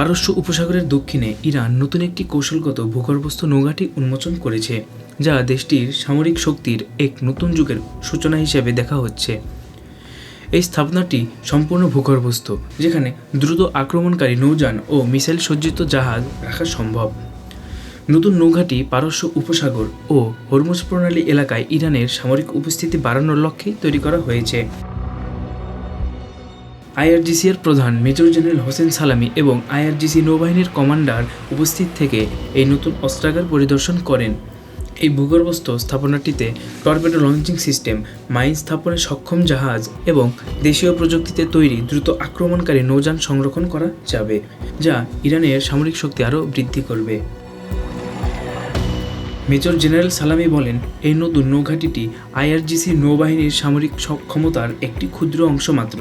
পারস্য উপসাগরের দক্ষিণে ইরান নতুন একটি কৌশলগত ভূগর্ভস্থ নৌঘাটি উন্মোচন করেছে, যা দেশটির সামরিক শক্তির এক নতুন যুগের সূচনা হিসেবে দেখা হচ্ছে। এই স্থাপনাটি সম্পূর্ণ ভূগর্ভস্থ, যেখানে দ্রুত আক্রমণকারী নৌযান ও মিসাইল সজ্জিত জাহাজ রাখা সম্ভব। নতুন নৌঘাটি পারস্য উপসাগর ও হরমুজ প্রণালী এলাকায় ইরানের সামরিক উপস্থিতি বাড়ানোর লক্ষ্যে তৈরি করা হয়েছে। আইআরজিসি এর প্রধান মেজর জেনারেল হোসেন সালামি এবং আইআরজিসি নৌবাহিনীর কমান্ডার উপস্থিত থেকে এই নতুন অস্ত্রাগার পরিদর্শন করেন। এই ভূগর্ভস্থ স্থাপনাটিতে টর্পেডো লঞ্চিং সিস্টেম, মাইন স্থাপনে সক্ষম জাহাজ এবং দেশীয় প্রযুক্তিতে তৈরি দ্রুত আক্রমণকারী নৌযান সংরক্ষণ করা যাবে, যা ইরানের সামরিক শক্তি আরও বৃদ্ধি করবে। মেজর জেনারেল সালামি বলেন, এই নতুন নৌঘাঁটিটি আইআরজিসি নৌবাহিনীর সামরিক সক্ষমতার একটি ক্ষুদ্র অংশ মাত্র।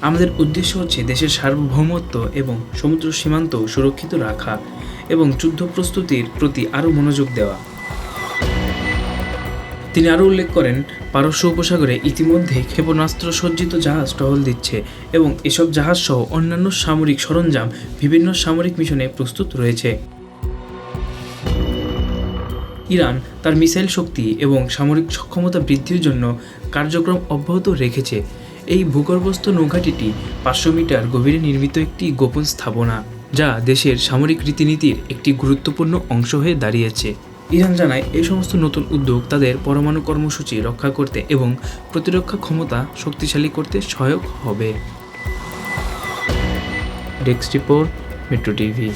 আমাদের উদ্দেশ্য হচ্ছে দেশের সার্বভৌমত্ব এবং সমুদ্র সীমান্ত সুরক্ষিত রাখা এবং যুদ্ধ প্রস্তুতির প্রতি আরও মনোযোগ দেওয়া। তিনি আরও উল্লেখ করেন, পারস্য উপসাগরে ইতিমধ্যে ক্ষেপণাস্ত্র সজ্জিত জাহাজ টহল দিচ্ছে এবং এসব জাহাজ সহ অন্যান্য সামরিক সরঞ্জাম বিভিন্ন সামরিক মিশনে প্রস্তুত রয়েছে। ইরান তার মিসাইল শক্তি এবং সামরিক সক্ষমতা বৃদ্ধির জন্য কার্যক্রম অব্যাহত রেখেছে। এই ভূগর্ভস্থ নৌঘাটিটি পাঁচশো মিটার গভীরে নির্মিত একটি গোপন স্থাপনা, যা দেশের সামরিক রীতিনীতির একটি গুরুত্বপূর্ণ অংশ হয়ে দাঁড়িয়েছে। ইরান জানায় এই সমস্ত নতুন উদ্যোগ তাদের পরমাণু কর্মসূচি রক্ষা করতে এবং প্রতিরক্ষা ক্ষমতা শক্তিশালী করতে সহায়ক হবে। Desk report, metro TV.